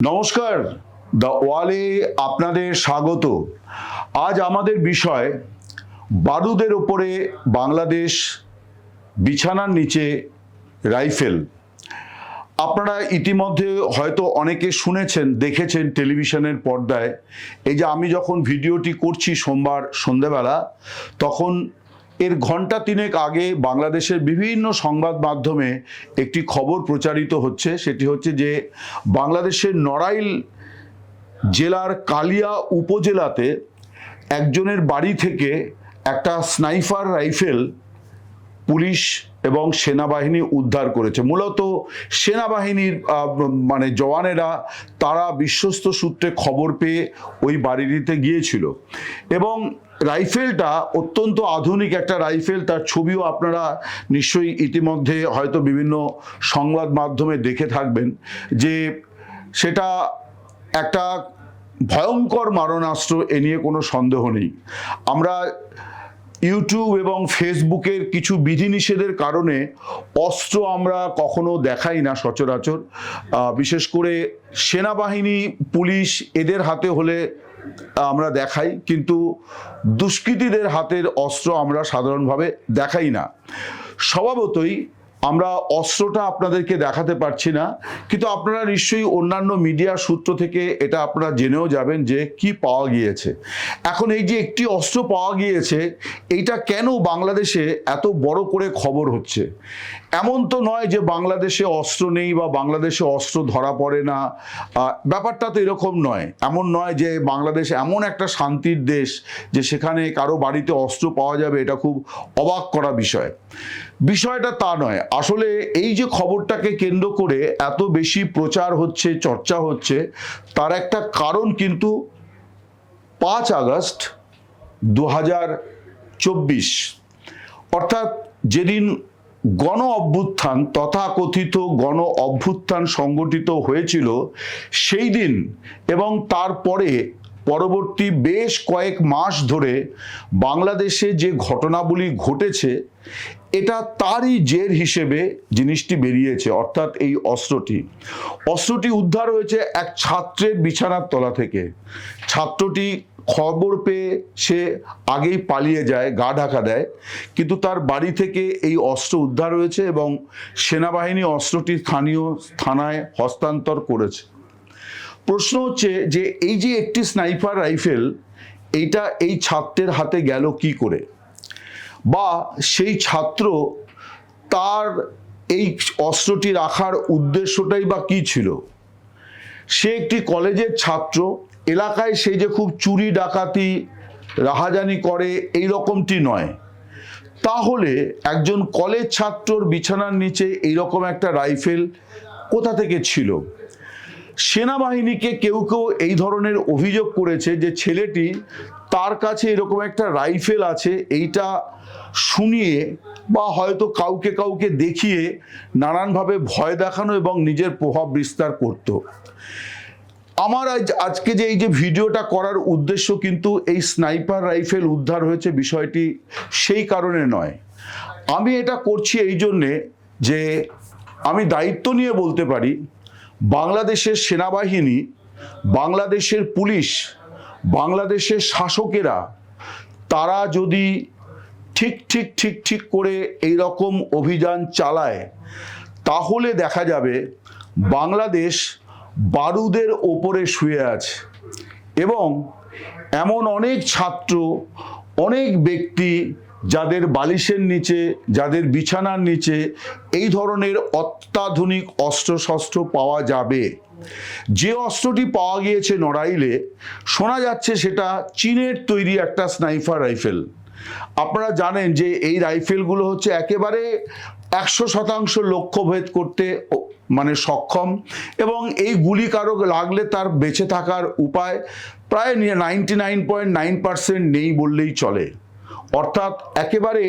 নমস্কার দ্য ওয়ালে আপনাদের স্বাগত। আজ আমাদের বিষয়, বারুদের ওপরে বাংলাদেশ বিছানার নিচে রাইফেল। আপনারা ইতিমধ্যে হয়তো অনেকে শুনেছেন, দেখেছেন টেলিভিশনের পর্দায়। এই যে আমি যখন ভিডিওটি করছি সোমবার সন্ধেবেলা তখন এর ঘণ্টা তিনেক আগে বাংলাদেশের বিভিন্ন সংবাদ মাধ্যমে একটি খবর প্রচারিত হচ্ছে, সেটি হচ্ছে যে বাংলাদেশের নড়াইল জেলার কালিয়া উপজেলাতে একজনের বাড়ি থেকে একটা স্নাইফার রাইফেল পুলিশ এবং সেনাবাহিনী উদ্ধার করেছে। মূলত সেনাবাহিনীর মানে জওয়ানেরা, তারা বিশ্বস্ত সূত্রে খবর পেয়ে ওই বাড়িটিতে গিয়েছিল। এবং রাইফেলটা অত্যন্ত আধুনিক একটা রাইফেল, তার ছবিও আপনারা নিশ্চয়ই ইতিমধ্যে হয়তো বিভিন্ন সংবাদ মাধ্যমে দেখে থাকবেন যে সেটা একটা ভয়ঙ্কর মারণাস্ত্র এ নিয়ে কোনো সন্দেহ নেই। আমরা ইউটিউব এবং ফেসবুকের কিছু বিধিনিষেধের কারণে অস্ত্র আমরা কখনো দেখাই না সচরাচর। বিশেষ করে সেনাবাহিনী, পুলিশ এদের হাতে হলে আমরা দেখাই কিন্তু দুষ্কৃতীদের হাতের অস্ত্র আমরা সাধারণভাবে দেখাই না। স্বভাবতই আমরা অস্ত্রটা আপনাদেরকে দেখাতে পারছি না, কিন্তু আপনারা নিশ্চয়ই অন্যান্য মিডিয়া সূত্র থেকে এটা আপনারা জেনেও যাবেন যে কি পাওয়া গিয়েছে। এখন এই যে একটি অস্ত্র পাওয়া গিয়েছে, এইটা কেন বাংলাদেশে এত বড় করে খবর হচ্ছে? এমন তো নয় যে বাংলাদেশে অস্ত্র নেই বা বাংলাদেশে অস্ত্র ধরা পড়ে না ব্যাপারটা তো এরকম নয়। এমন নয় যে বাংলাদেশ এমন একটা শান্তির দেশ যে সেখানে কারও বাড়িতে অস্ত্র পাওয়া যাবে, এটা খুব অবাক করা বিষয়। বিষয়টা তা নয়। আসলে এই যে খবরটাকে কেন্দ্র করে এত বেশি প্রচার হচ্ছে, চর্চা হচ্ছে, তার একটা কারণ কিন্তু পাঁচ আগস্ট দু চব্বিশ। অর্থাৎ যেদিন গণ অভ্যুত্থান তথাকথিত গণ অভ্যুত্থান সংগঠিত হয়েছিল, সেই দিন এবং তারপরে পরবর্তী বেশ কয়েক মাস ধরে বাংলাদেশে যে ঘটনাবলী ঘটেছে এটা তারই জের হিসেবে জিনিসটি বেরিয়েছে, অর্থাৎ এই অস্ত্রটি। অস্ত্রটি উদ্ধার হয়েছে এক ছাত্রের বিছানার তলা থেকে। ছাত্রটি খবর পেয়ে সে আগেই পালিয়ে যায়, গা ঢাকা দেয়। কিন্তু তার বাড়ি থেকে এই অস্ত্র উদ্ধার হয়েছে এবং সেনাবাহিনী অস্ত্রটি স্থানীয় থানায় হস্তান্তর করেছে। প্রশ্ন হচ্ছে যে, এই যে একটি স্নাইপার রাইফেল, এইটা এই ছাত্রের হাতে গেল কি করে? বা সেই ছাত্র তার এই অস্ত্রটি রাখার উদ্দেশ্যটাই বা কি ছিল? সে একটি কলেজের ছাত্র, এলাকায় সে যে খুব চুরি, ডাকাতি, রাহাজানি করে, এই রকমটি নয়। তাহলে একজন কলেজ ছাত্রর বিছানার নিচে এইরকম একটা রাইফেল কোথা থেকে ছিল? সেনাবাহিনীকে কেউ কেউ এই ধরনের অভিযোগ করেছে যে ছেলেটি তার কাছে এরকম একটা রাইফেল আছে, এইটা শুনিয়ে বা হয়তো কাউকে কাউকে দেখিয়ে নানানভাবে ভয় দেখানো এবং নিজের প্রভাব বিস্তার করত। আমার আজ, আজকে যে এই যে ভিডিওটা করার উদ্দেশ্য কিন্তু এই স্নাইপার রাইফেল উদ্ধার হয়েছে বিষয়টি সেই কারণে নয়। আমি এটা করছি এই জন্যে যে আমি দায়িত্ব নিয়ে বলতে পারি, বাংলাদেশের সেনাবাহিনী, বাংলাদেশের পুলিশ বাংলাদেশের শাসকেরা, তারা যদি ঠিক ঠিক ঠিক ঠিক করে এই রকম অভিযান চালায়, তাহলে দেখা যাবে বাংলাদেশ বারুদের ওপরে শুয়ে আছে। এবং এমন অনেক ছাত্র, অনেক ব্যক্তি যাদের বালিশের নিচে, যাদের বিছানার নিচে এই ধরনের অত্যাধুনিক অস্ত্রশস্ত্র পাওয়া যাবে। যে অস্ত্রটি পাওয়া গিয়েছে নড়াইলে, শোনা যাচ্ছে সেটা চীনের তৈরি একটা স্নাইফার রাইফেল। আপনারা জানেন যে এই রাইফেলগুলো হচ্ছে একেবারে একশো শতাংশ লক্ষ্যভেদ করতে মানে সক্ষম এবং এই গুলি কারও লাগলে তার বেঁচে থাকার উপায় প্রায় ninety nine point nine percent নেই বললেই চলে। অর্থাৎ একেবারে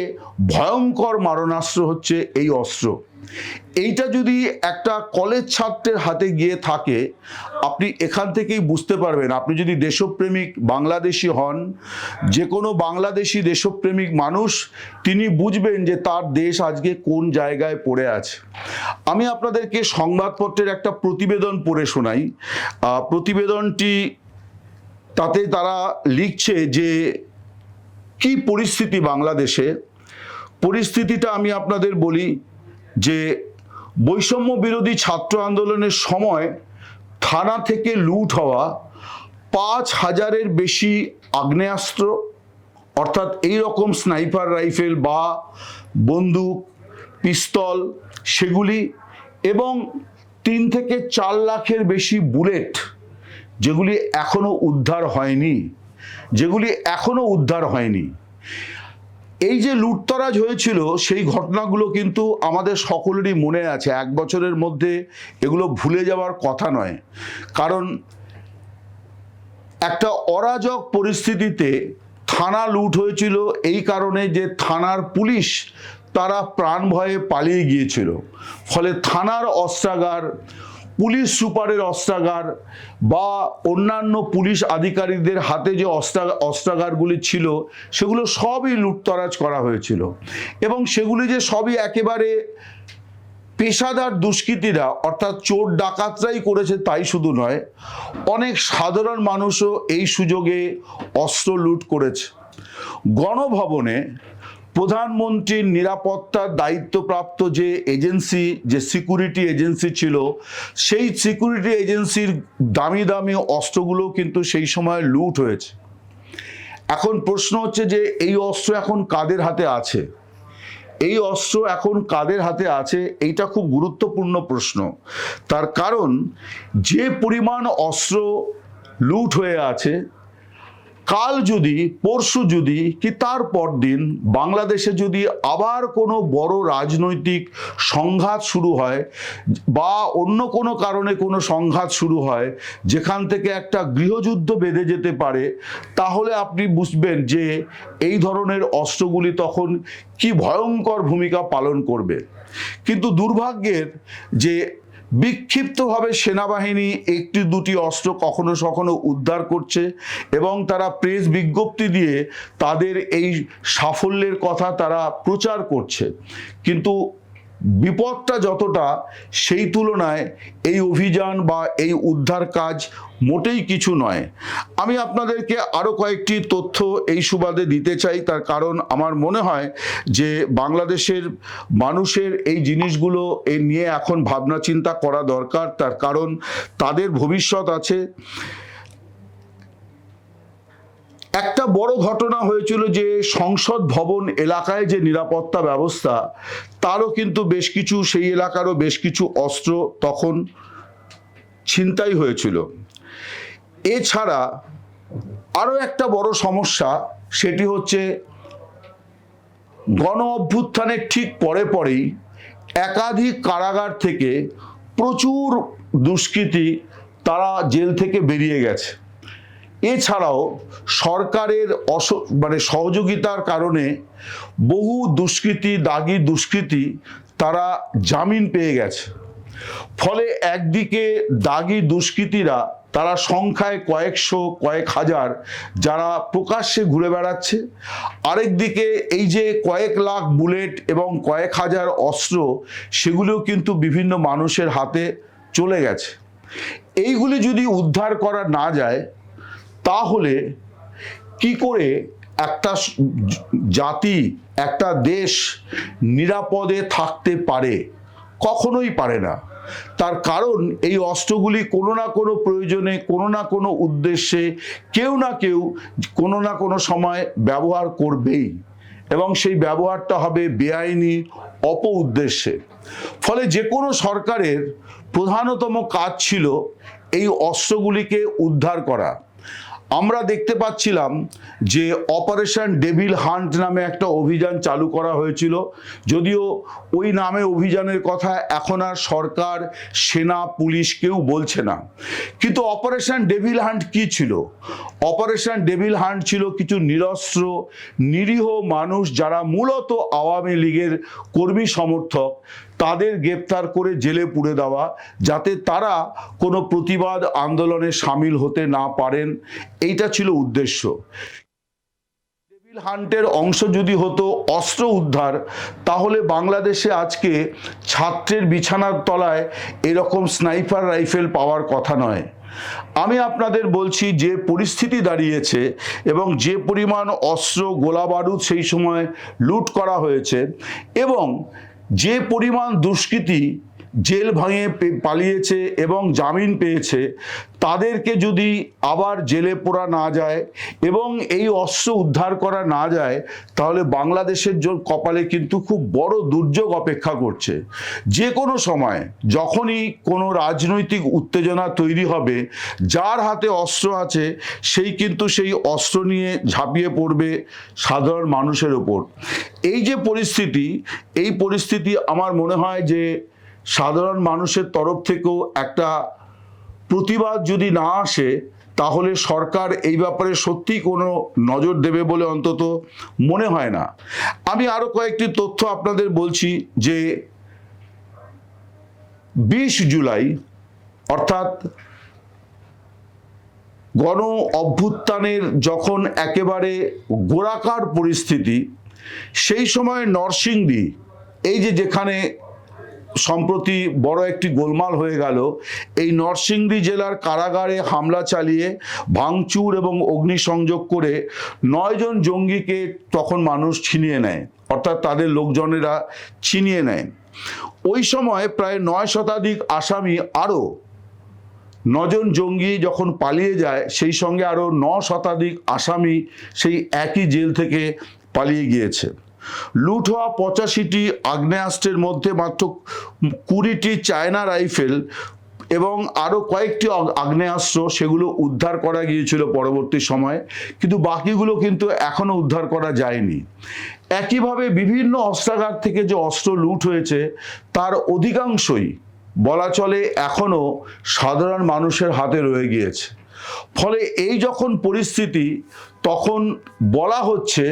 ভয়ঙ্কর মারণাস্ত্র হচ্ছে এই অস্ত্র। এইটা যদি একটা কলেজ ছাত্রের হাতে গিয়ে থাকে, আপনি এখান থেকেই বুঝতে পারবেন। আপনি যদি দেশপ্রেমিক বাংলাদেশি হন যে কোনো বাংলাদেশি দেশপ্রেমিক মানুষ, তিনি বুঝবেন যে তার দেশ আজকে কোন জায়গায় পড়ে আছে। আমি আপনাদেরকে সংবাদপত্রের একটা প্রতিবেদন পড়ে শোনাই। প্রতিবেদনটি তাতে তারা লিখছে যে, কি পরিস্থিতি বাংলাদেশে? পরিস্থিতিটা আমি আপনাদের বলি যে বৈষম্য বিরোধী ছাত্র আন্দোলনের সময় থানা থেকে লুট হওয়া পাঁচ হাজারের বেশি আগ্নেয়াস্ত্র, অর্থাৎ এই রকম স্নাইপার রাইফেল বা বন্দুক, পিস্তল, সেগুলি এবং তিন থেকে চার লাখের বেশি বুলেট যেগুলি এখনও উদ্ধার হয়নি, যেগুলি এখনও উদ্ধার হয়নি। এই যে লুটতরাজ হয়েছিল, সেই ঘটনাগুলো কিন্তু আমাদের সকলেরই মনে আছে। এক বছরের মধ্যে এগুলো ভুলে যাওয়ার কথা নয়। কারণ একটা অরাজক পরিস্থিতিতে থানা লুট হয়েছিল, এই কারণে যে থানার পুলিশ তারা প্রাণ ভয়ে পালিয়ে গিয়েছিল। ফলে থানার অস্ত্রাগার পুলিশ সুপারের অস্ত্রাগার বা অন্যান্য পুলিশ আধিকারিকদের হাতে যে অস্ত্রা, অস্ত্রাগারগুলি ছিল, সেগুলো সবই লুটতরাজ করা হয়েছিল। এবং সেগুলি যে সবই একেবারে পেশাদার দুষ্কৃতীরা, অর্থাৎ চোর ডাকাতরাই করেছে তাই শুধু নয়, অনেক সাধারণ মানুষও এই সুযোগে অস্ত্র লুট করেছে। গণভবনে প্রধানমন্ত্রীর নিরাপত্তার দায়িত্বপ্রাপ্ত যে এজেন্সি, যে সিকিউরিটি এজেন্সি ছিল, সেই সিকিউরিটি এজেন্সির দামি দামি অস্ত্রগুলো কিন্তু সেই সময় লুট হয়েছে। এখন প্রশ্ন হচ্ছে যে এই অস্ত্র এখন কাদের হাতে আছে? এই অস্ত্র এখন কাদের হাতে আছে? এইটা খুব গুরুত্বপূর্ণ প্রশ্ন। তার কারণ, যে পরিমাণ অস্ত্র লুট হয়ে আছে কাল যদি, পরশু যদি কি তার পর দিন বাংলাদেশে যদি আবার কোনো বড় রাজনৈতিক সংঘাত শুরু হয় বা অন্য কোনো কারণে কোনো সংঘাত শুরু হয়, যেখান থেকে একটা গৃহযুদ্ধ বেঁধে যেতে পারে, তাহলে আপনি বুঝবেন যে এই ধরনের অস্ত্রগুলি তখন কি ভয়ঙ্কর ভূমিকা পালন করবে। কিন্তু দুর্ভাগ্যের যে বিক্ষিপ্তভাবে সেনাবাহিনী একটি দুটি অস্ত্র কখনো কখনো উদ্ধার করছে এবং তারা প্রেস বিজ্ঞপ্তি দিয়ে তাদের এই সাফল্যের কথা তারা প্রচার করছে। কিন্তু বিপদটা যতটা সেই তুলনায় এই অভিযান বা এই উদ্ধার কাজ মোটেই কিছু নয়। আমি আপনাদেরকে আরও কয়েকটি তথ্য এই সুবাদে দিতে চাই। তার কারণ আমার মনে হয় যে বাংলাদেশের মানুষের এই জিনিসগুলো এ নিয়ে এখন ভাবনা চিন্তা করা দরকার। তার কারণ তাদের ভবিষ্যৎ আছে। একটা বড় ঘটনা হয়েছিল যে সংসদ ভবন এলাকায় যে নিরাপত্তা ব্যবস্থা, তারও কিন্তু বেশ কিছু, সেই এলাকারও বেশ কিছু অস্ত্র তখন ছিনতাই হয়েছিল। এছাড়া আরও একটা বড় সমস্যা, সেটি হচ্ছে গণ অভ্যুত্থানের ঠিক পরে পরেই একাধিক কারাগার থেকে প্রচুর দুষ্কৃতী তারা জেল থেকে বেরিয়ে গেছে। এছাড়াও সরকারের অস মানে সহযোগিতার কারণে বহু দুষ্কৃতী, দাগি দুষ্কৃতী তারা জামিন পেয়ে গেছে। ফলে একদিকে দাগি দুষ্কৃতীরা তারা সংখ্যায় কয়েকশো, কয়েক হাজার যারা প্রকাশ্যে ঘুরে বেড়াচ্ছে। আরেকদিকে এই যে কয়েক লাখ বুলেট এবং কয়েক হাজার অস্ত্র, সেগুলোও কিন্তু বিভিন্ন মানুষের হাতে চলে গেছে। এইগুলি যদি উদ্ধার করা না যায়, তাহলে কি করে একটা জাতি, একটা দেশ নিরাপদে থাকতে পারে? কখনোই পারে না। তার কারণ এই অস্ত্রগুলি কোনো না কোনো প্রয়োজনে, কোনো না কোনো উদ্দেশ্যে কেউ না কেউ কোনো না কোনো সময় ব্যবহার করবেই। এবং সেই ব্যবহারটা হবে বেআইনি অপ উদ্দেশ্যে ফলে যে কোনো সরকারের প্রধানতম কাজ ছিল এই অস্ত্রগুলিকে উদ্ধার করা। আমরা দেখতে পাচ্ছিলাম যে অপারেশন ডেভিল হান্ট নামে একটা অভিযান চালু করা হয়েছিল। যদিও ওই নামে অভিযানের কথা এখন আর সরকার, সেনা, পুলিশ কেউ বলছে না। কিন্তু অপারেশন ডেভিল হান্ট কি ছিল? অপারেশন ডেভিল হান্ট ছিল কিছু নিরস্ত্র, নিরীহ মানুষ যারা মূলত আওয়ামী লীগের কর্মী সমর্থক তাদের গ্রেপ্তার করে জেলে পুড়ে দেওয়া যাতে তারা কোনো প্রতিবাদ আন্দোলনে সামিল হতে না পারেন, এইটা ছিল উদ্দেশ্য। হান্টের অংশ যদি হতো অস্ত্র উদ্ধার, তাহলে বাংলাদেশে আজকে ছাত্রের বিছানার তলায় এরকম স্নাইপার রাইফেল পাওয়ার কথা নয়। আমি আপনাদের বলছি যে পরিস্থিতি দাঁড়িয়েছে এবং যে পরিমাণ অস্ত্র গোলা বারুদ সেই সময় লুট করা হয়েছে এবং যে পরিমাণ দুষ্কৃতী জেল ভাঙে পালিয়েছে এবং জামিন পেয়েছে, তাদেরকে যদি আবার জেলে পোড়া না যায় এবং এই অস্ত্র উদ্ধার করা না যায়, তাহলে বাংলাদেশের কপালে কিন্তু খুব বড় দুর্যোগ অপেক্ষা করছে। যে কোনো সময় যখনই কোনো রাজনৈতিক উত্তেজনা তৈরি হবে, যার হাতে অস্ত্র আছে, সেই কিন্তু সেই অস্ত্র নিয়ে ঝাঁপিয়ে পড়বে সাধারণ মানুষের ওপর। এই যে পরিস্থিতি, এই পরিস্থিতি আমার মনে হয় যে সাধারণ মানুষের তরফ থেকেও একটা প্রতিবাদ যদি না আসে, তাহলে সরকার এই ব্যাপারে সত্যি কোনো নজর দেবে বলে অন্তত মনে হয় না। আমি আরও কয়েকটি তথ্য আপনাদের বলছি যে বিশ জুলাই, অর্থাৎ গণ অভ্যুত্থানের যখন একেবারে গোড়াকার পরিস্থিতি, সেই সময় নরসিংদী, এই যে যেখানে সম্প্রতি বড় একটি গোলমাল হয়ে গেল। এই নরসিংদী জেলার কারাগারে হামলা চালিয়ে ভাঙচুর এবং অগ্নিসংযোগ করে নয়জন জঙ্গিকে তখন মানুষ ছিনিয়ে নেয়, অর্থাৎ তাদের লোকজনেরা ছিনিয়ে নেয়। ওই সময় প্রায় নয় শতাধিক আসামি আরও নজন জঙ্গি যখন পালিয়ে যায়, সেই সঙ্গে আরও ন শতাধিক আসামি সেই একই জেল থেকে পালিয়ে গিয়েছে। লুট হওয়া পঁচাশিটি আগ্নেয়াস্ত্রের মধ্যে মাত্র কুড়িটি চায়না রাইফেল এবং আরও কয়েকটি আগ্নেয়াস্ত্র সেগুলো উদ্ধার করা গিয়েছিল পরবর্তী সময়ে, কিন্তু বাকিগুলো কিন্তু এখনও উদ্ধার করা যায়নি। একইভাবে বিভিন্ন অস্ত্রাগার থেকে যে অস্ত্র লুট হয়েছে, তার অধিকাংশই বলা চলে এখনও সাধারণ মানুষের হাতে রয়ে গিয়েছে। ফলে এই যখন পরিস্থিতি, তখন বলা হচ্ছে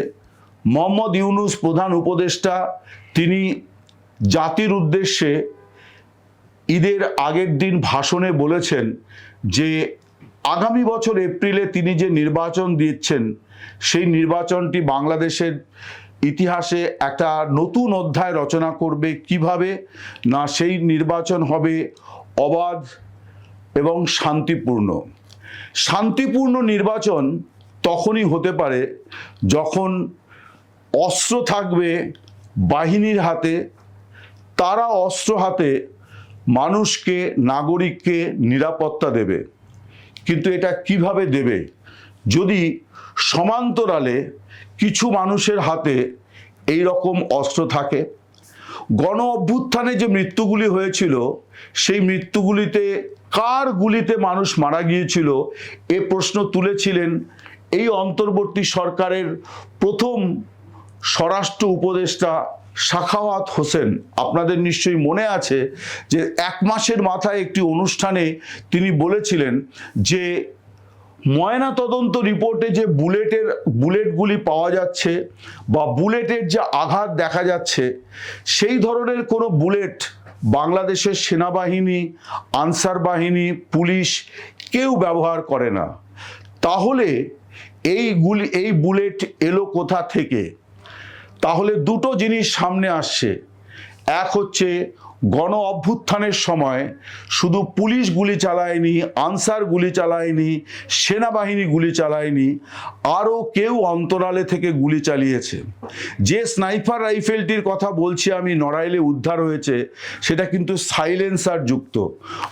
মোহাম্মদ ইউনুস প্রধান উপদেষ্টা, তিনি জাতির উদ্দেশ্যে ঈদের আগের দিন ভাষণে বলেছেন যে আগামী বছর এপ্রিলে তিনি যে নির্বাচন দিচ্ছেন, সেই নির্বাচনটি বাংলাদেশের ইতিহাসে একটা নতুন অধ্যায় রচনা করবে কীভাবে, না সেই নির্বাচন হবে অবাধ এবং শান্তিপূর্ণ। শান্তিপূর্ণ নির্বাচন তখনই হতে পারে যখন অস্ত্র থাকবে বাহিনীর হাতে। তারা অস্ত্র হাতে মানুষকে, নাগরিককে নিরাপত্তা দেবে। কিন্তু এটা কীভাবে দেবে? যদি সমান্তরালে কিছু মানুষের হাতে এই রকম অস্ত্র থাকে, গণ অভ্যুত্থানে যে মৃত্যুগুলি হয়েছিল, সেই মৃত্যুগুলিতে কার গুলিতে মানুষ মারা গিয়েছিল, এ প্রশ্ন তুলেছিলেন এই অন্তর্বর্তী সরকারের প্রথম স্বরাষ্ট্র উপদেষ্টা সাখাওয়াত হোসেন, আপনাদের নিশ্চয়ই মনে আছে যে এক মাসের মাথায় একটি অনুষ্ঠানে তিনি বলেছিলেন যে ময়না তদন্ত রিপোর্টে যে বুলেটের, বুলেটগুলি পাওয়া যাচ্ছে বা বুলেটের যে আঘাত দেখা যাচ্ছে, সেই ধরনের কোনো বুলেট বাংলাদেশের সেনাবাহিনী, আনসার বাহিনী, পুলিশ কেউ ব্যবহার করে না। তাহলে এই গুলি এই বুলেট এলো কোথা থেকে? তাহলে দুটো জিনিস সামনে আসছে। এক হচ্ছে গণ অভ্যুত্থানের সময় শুধু পুলিশ গুলি চালায়নি, আনসার গুলি চালায়নি, সেনাবাহিনী গুলি চালায়নি, আরও কেউ অন্তরালে থেকে গুলি চালিয়েছে। যে স্নাইপার রাইফেলটির কথা বলছি আমি, নড়াইলে উদ্ধার হয়েছে, সেটা কিন্তু সাইলেন্সার যুক্ত।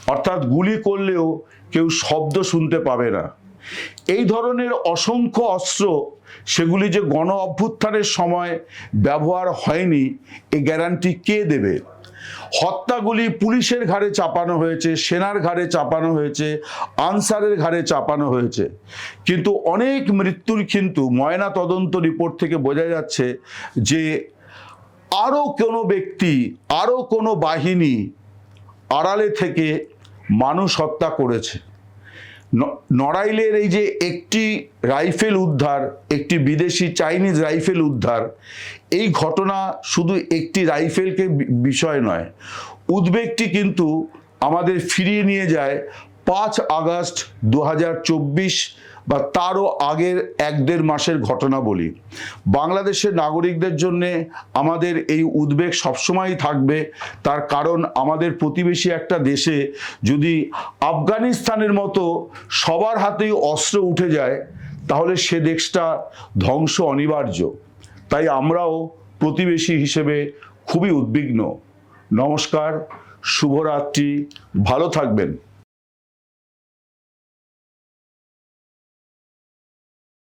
অর্থাৎ গুলি করলেও কেউ শব্দ শুনতে পাবে না। এই ধরনের অসংখ্য অস্ত্র সেগুলি যে গণ অভ্যুত্থানের সময় ব্যবহার হয়নি এই গ্যারান্টি কে দেবে? হত্যাগুলি পুলিশের ঘাড়ে চাপানো হয়েছে, সেনার ঘাড়ে চাপানো হয়েছে, আনসারের ঘাড়ে চাপানো হয়েছে। কিন্তু অনেক মৃত্যুর কিন্তু ময়না তদন্ত রিপোর্ট থেকে বোঝা যাচ্ছে যে আরও কোনো ব্যক্তি আরও কোনো বাহিনী আড়ালে থেকে মানুষ হত্যা করেছে। নড়াইলের এই যে একটি রাইফেল উদ্ধার, একটি বিদেশি চাইনিজ রাইফেল উদ্ধার, এই ঘটনা শুধু একটি রাইফেলকে বিষয় নয়। উদ্বেগটি কিন্তু আমাদের ফিরিয়ে নিয়ে যায় পাঁচ আগস্ট দু হাজার চব্বিশ বা তারও আগের এক দেড় মাসের ঘটনা বলি। বাংলাদেশের নাগরিকদের জন্যে আমাদের এই উদ্বেগ সবসময়ই থাকবে। তার কারণ আমাদের প্রতিবেশী একটা দেশে যদি আফগানিস্তানের মতো সবার হাতেই অস্ত্র উঠে যায়, তাহলে সে দেশটা ধ্বংস অনিবার্য। তাই আমরাও প্রতিবেশী হিসেবে খুবই উদ্বিগ্ন। নমস্কার, শুভরাত্রি, ভালো থাকবেন।